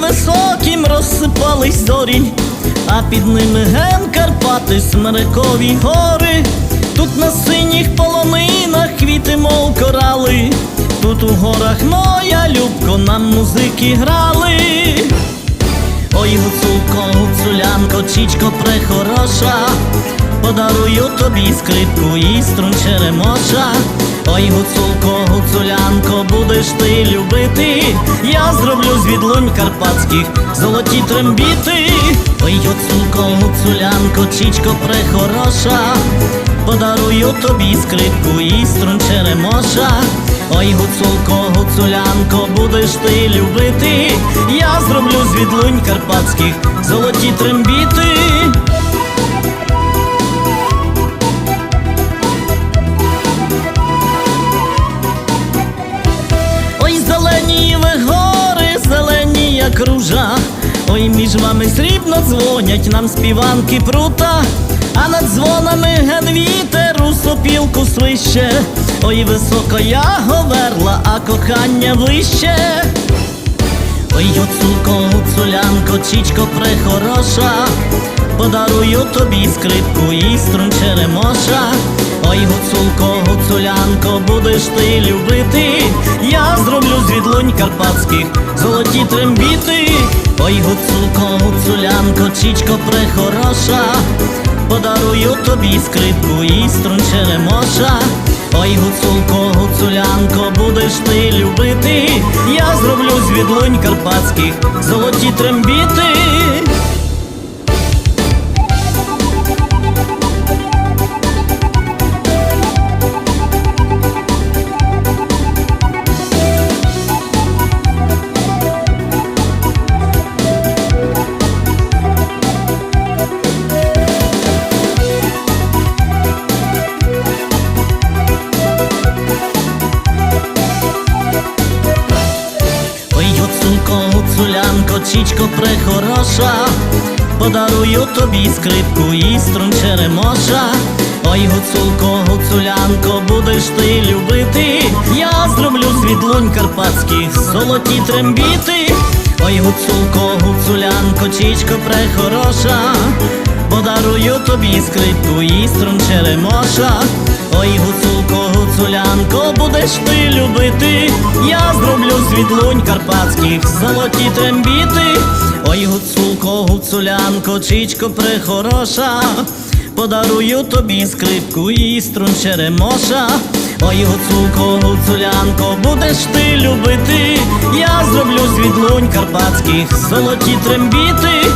високим розсипались зорі, а під ними ген Карпати, смерекові гори. Тут на синіх полонинах квіти, мов корали. Тут у горах моя любко нам музики грали. Ой, гуцулко, гуцулянко, чічко прехороша, подарую тобі скрипку і струн черемоша. Ой, гуцулко, гуцулянко, будеш ти любити. Я зроблю з відлунь карпатських золоті трембіти. Ой, гуцулко, гуцулянко, чічко прехороша, подарую тобі скрипку і струн черемоша. Ой, гуцулко, гуцулянко, будеш ти любити. Я зроблю з відлунь карпатських золоті трембіти. Зелені, як ружа. Ой, між вами срібно дзвонять нам співанки прута, а над дзвонами ген вітер у сопілку свище. Ой, високо я говерла, а кохання ближче. Ой, гуцулко, гуцулянко, чічко прехороша, подарую тобі скрипку і струн черемоша. Ой, гуцулко, гуцулянко, будеш ти любити. Відлунь карпатських золоті трембіти. Ой, гуцулко, гуцулянко, чічко прехороша, подарую тобі скрипку і струн черемоша. Ой, гуцулко, гуцулянко, будеш ти любити. Я зроблю з відлунь карпатських золоті трембіти. Чічко прехороша, подарую тобі скрипку і струн черемоша. Ой, гуцулко, гуцулянко, будеш ти любити. Я зроблю з відлунь карпатських золоті трембіти. Ой, гуцулко, гуцулянко, чічко прехороша, подарую тобі скрипку і струн черемоша. Ой, гуцулко, гуцулянко, будеш ти любити. Я зроблю з відлунь карпатських золоті трембіти. Ой, гуцулко, гуцулянко, чічко прехороша, подарую тобі скрипку і струн черемоша. Ой, гуцулко, гуцулянко, будеш ти любити. Я зроблю з відлунь карпатських золоті трембіти.